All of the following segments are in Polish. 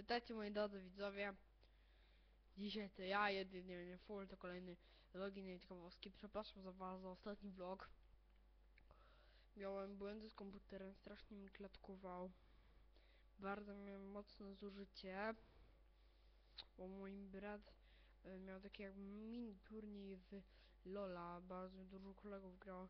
Witajcie moi drodzy widzowie. Dzisiaj to ja, jedynie nie full, to kolejny login i ciekawostki. Przepraszam za za ostatni vlog. Miałem błędy z komputerem, strasznie mi klatkował. Bardzo miałem mocne zużycie. Bo mój brat y, miał taki jakby mini turniej w Lola. Bardzo dużo kolegów grało.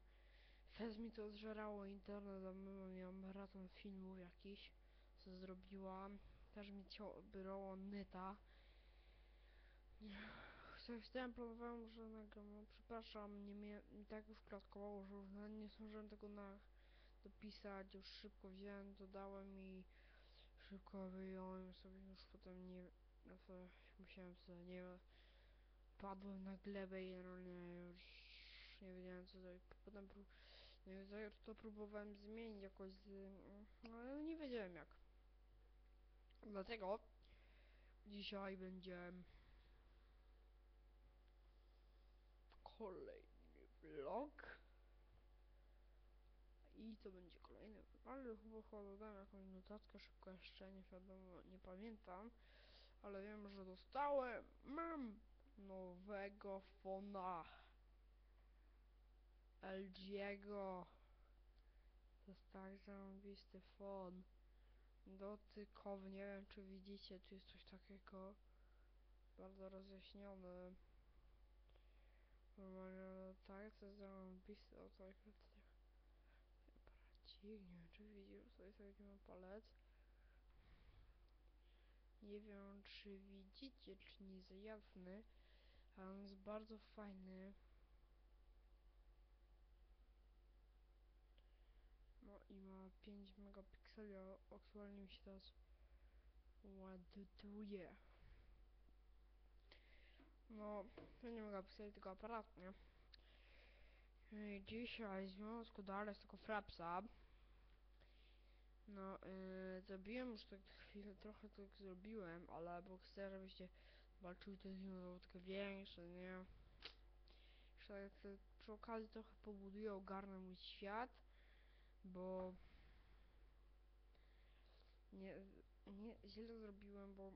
Fez mi to zżerało internet, a my miałem maraton filmów jakiś, co zrobiłam. Też mi cię brało neta. Nie, Chciałem, planowałem, że nagram, no, przepraszam, nie mnie tak już klatkowało, że już nie zdążyłem tego na dopisać, już szybko wziąłem, dodałem i szybko wyjąłem sobie już potem nie no to musiałem sobie, nie wiem, padłem na glebę i no nie, już nie wiedziałem co zrobić, potem wiem, to próbowałem zmienić jakoś, z, no, ale nie wiedziałem jak. Dlatego dzisiaj będzie kolejny vlog. I to będzie kolejny vlog, ale chyba dodam jakąś notatkę szybko jeszcze, nie wiadomo, nie pamiętam. Ale wiem, że dostałem, mam nowego fona. LG'ego. To jest tak zarąbisty fon dotykowy, nie wiem czy widzicie, tu jest coś takiego bardzo rozjaśnione. Normalnie, no tak, to jest zarąbiste, o to jak to Bracik, nie wiem czy widzisz, tutaj taki ma palec. Nie wiem czy widzicie, czy nie jest jasny, ale on jest bardzo fajny. No i ma 5 megapikseli, a aktualnie mi się teraz ładuje. No, to nie megapikseli, tylko aparat, nie? I dzisiaj w związku dalej z tego frapsa no, yy, zrobiłem już tak chwilę, trochę tak zrobiłem, ale bo chcę, żebyście zobaczyli te związki takie większe, nie? Jeszcze tak, przy okazji trochę pobuduję, ogarnę mój świat bo nie, nie źle zrobiłem, bo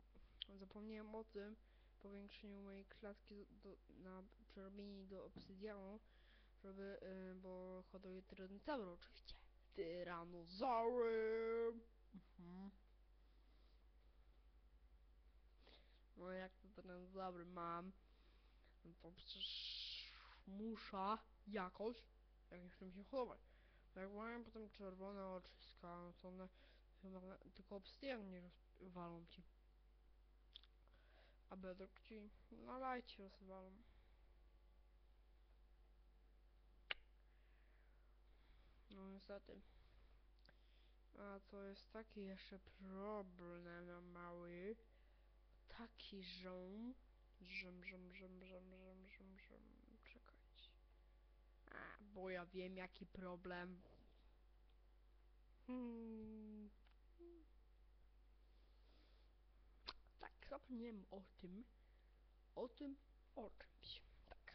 zapomniałem o tym powiększeniu mojej klatki do, na przerobienie do obsydianu, żeby, y, bo hoduję tyranozaury oczywiście. Tyranozaury! Mhm. No jak to tyranozaury mam, no to przecież muszę jakoś, jak chcę się chować. Jak mają potem czerwone oczyska, no to one chyba tylko obsydian nie rozwalą ci. A bedrock ci na lajcie rozwalą. No niestety. A to jest taki jeszcze problem mały. Taki żom. Żem, żem, żem, żem, żem, żem, żem. Czekajcie. A, bo ja wiem jaki problem. Hmm. Tak, zapomniałem o tym. O tym, o czymś. Tak.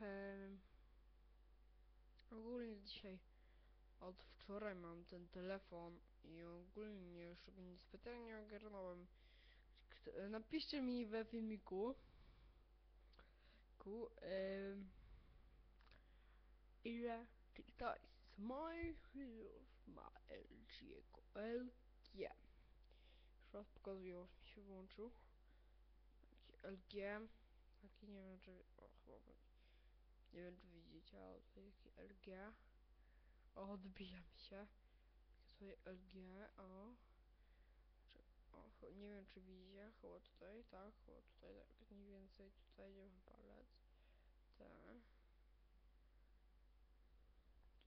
Ehm, ogólnie dzisiaj od wczoraj mam ten telefon i ogólnie już go niespecjalnie ogarnąłem. Kto- Napiszcie mi we filmiku, ku, em, ile to jest mój chwilów ma LG LG. Już raz pokazuję, już mi się włączył. Taki LG. Taki nie wiem czy. O, chyba. Nie wiem czy widzicie, ale tutaj taki LG. O, odbija mi się. Takie tutaj LG, o. Czy, o, ch- nie wiem czy widzicie, chyba tutaj, tak, chyba tutaj, tak mniej więcej, tutaj idzie palec. Tak.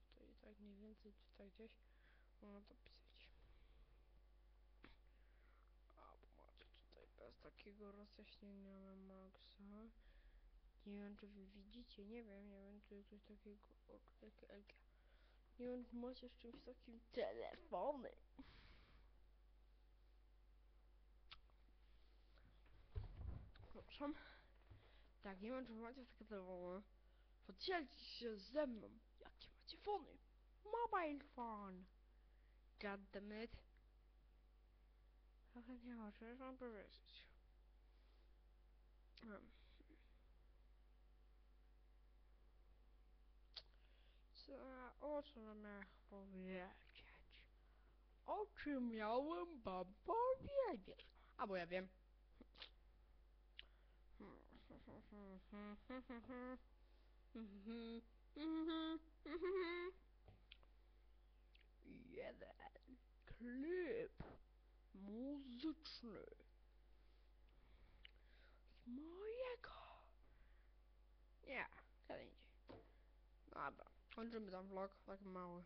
Tutaj tak mniej więcej, tutaj gdzieś można to pisać. A, bo macie tutaj bez takiego rozjaśnienia na maksa. Nie wiem, czy wy widzicie, nie wiem, nie wiem, czy coś takiego. Nie wiem, czy macie z czymś takim telefony. Przepraszam. Tak, nie wiem, czy macie takie telefony. Podzielcie się ze mną, jakie macie fony. Mobile phone. God damn it. Nie ma, czy mam powiedzieć. Co, o czym miałem powiedzieć? O czym miałem wam powiedzieć? A bo ja wiem. Jeden klip muzyczny mojego. Nie, indziej. Dobra, kończymy ten vlog, tak mały.